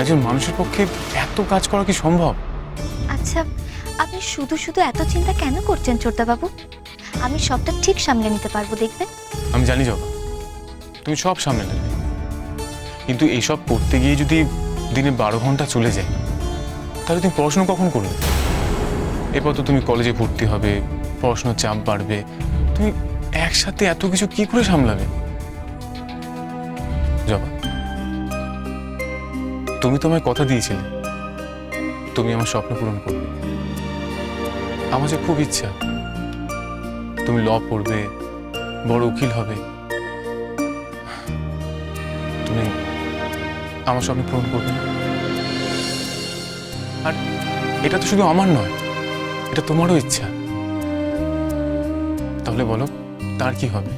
একজন মানুষের পক্ষে এত কাজ করা কি সম্ভব? আচ্ছা আপনি শুধু শুধু এত চিন্তা কেন করছেন ছোটদাবাবু? আমি সবটা ঠিক সামলে নিতে পারব দেখবেন? আমি জানি জবা তুমি সব সামনে নেবে। কিন্তু এইসব করতে গিয়ে যদি দিনে বারো ঘণ্টা চলে যায় তাহলে তুমি পড়াশোনা কখন করবে? এরপর তো তুমি কলেজে ভর্তি হবে পড়াশোনার চাপ বাড়বে তুমি একসাথে এত কিছু কি করে সামলাবে? জবা তুমি তোমায় কথা দিয়েছিলে। তুমি আমার স্বপ্ন পূরণ করবে। আমার যে খুব ইচ্ছা। তুমি ল পড়বে, বড় উকিল হবে। তুমি আমার স্বপ্ন পূরণ করবে আর এটা তো শুধু আমার নয়, এটা তোমারও ইচ্ছা। তাহলে বলো, তার কি হবে?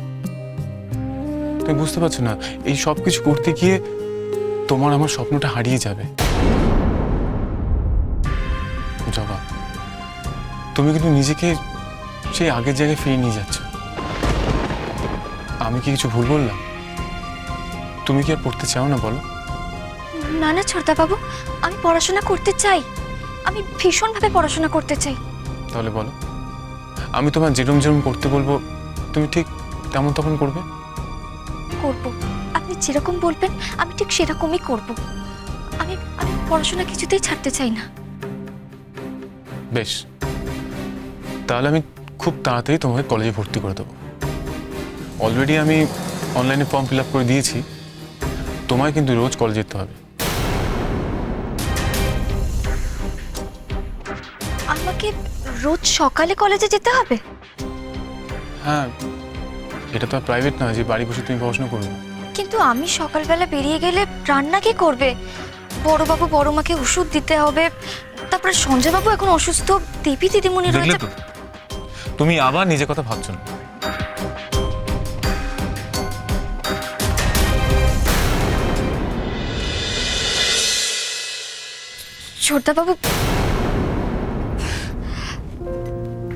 তুমি বুঝতে পারছ না, এই সব কিছু করতে গিয়ে তোমার আমার স্বপ্নটা হারিয়ে যাবে। জবা তুমি কিন্তু নিজেকে সেই আগের জায়গায় ফিরিয়ে নিয়ে যাচ্ছ। আমি কি কিছু ভুল বললাম? তুমি কি আর পড়তে চাও না বলো? না না ছোটদাবাবু আমি পড়াশোনা করতে চাই। আমি ভীষণভাবে পড়াশোনা করতে চাই। তাহলে বলো আমি তোমার যেরম যেরম করতে বলব তুমি ঠিক তেমন তখন করবে? করব। যেরকম বলবেন আমি ঠিক সেরকমই করব। আমি আমি পড়াশোনা কিছুতেই ছাড়তে চাই না। বেশ। তাহলে আমি খুব তাড়াতাড়ি তোমাকে কলেজে ভর্তি করে দেবো। অলরেডি আমি অনলাইনে ফর্ম ফিল আপ করে দিয়েছি। তোমায় কিন্তু রোজ কলেজ যেতে হবে। আমাকে রোজ সকালে কলেজে যেতে হবে? হ্যাঁ। এটা তো আর প্রাইভেট নয় যে বাড়ি বসে তুমি পড়াশোনা করবে। কিন্তু আমি সকালবেলা বেরিয়ে গেলে রান্না কে করবে? বড়বাবু বড় মাকে ওষুধ দিতে হবে। তারপরে সঞ্জয়বাবু এখন অসুস্থ। দেবী দিদিমণি দেখলে রয়েছে। তো তুমি আবার নিজের কথা ভাবছ না? ছোটদাবাবু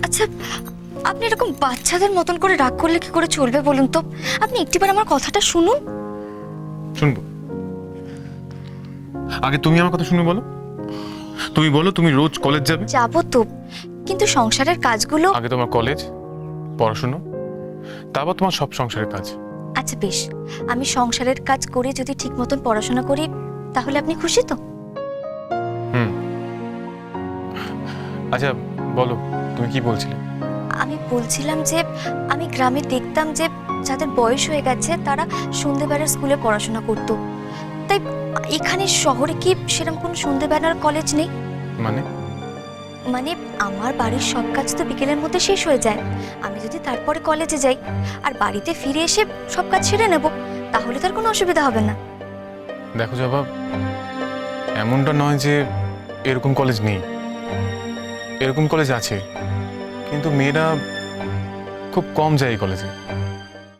আচ্ছা আপনি এরকম বাচ্চাদের মতন করে রাগ করলে কি করে চলবে বলুন তো? আপনি একটিবার আমার কথাটা শুনুন। শুনব। আগে তুমি আমার কথা শুনে বলো। তুমি বলো তুমি রোজ কলেজ যাবে? যাব তো। কিন্তু সংসারের কাজগুলো আগে তোমার কলেজ পড়াশুনো তারপর তোমার সব সংসারের কাজ। আচ্ছা বেশ। আমি সংসারের কাজ করে যদি ঠিক মতন পড়াশোনা করি তাহলে আপনি খুশি তো? হুম। আচ্ছা বলো তুমি কি বলছিলে? আমি বলছিলাম যে আমি গ্রামে দেখতাম যে যাদের বয়স হয়ে গেছে তারা সন্ধেবেলার স্কুলে পড়াশোনা করত। তাই এখানে শহরে কি সেরকম কোনো সন্ধেবেলার কলেজ নেই? মানে? মানে আমার বাড়ির সব কাজ তো বিকেলের মধ্যে শেষ হয়ে যায়। আমি যদি তারপরে কলেজে যাই আর বাড়িতে ফিরে এসে সব কাজ সেরে নেব তাহলে তার কোনো অসুবিধা হবে না। দেখো জবাব এমনটা নয় যে এরকম কলেজ নেই। এরকম কলেজ আছে কিন্তু মেয়েরা খুব কম যায় এই কলেজে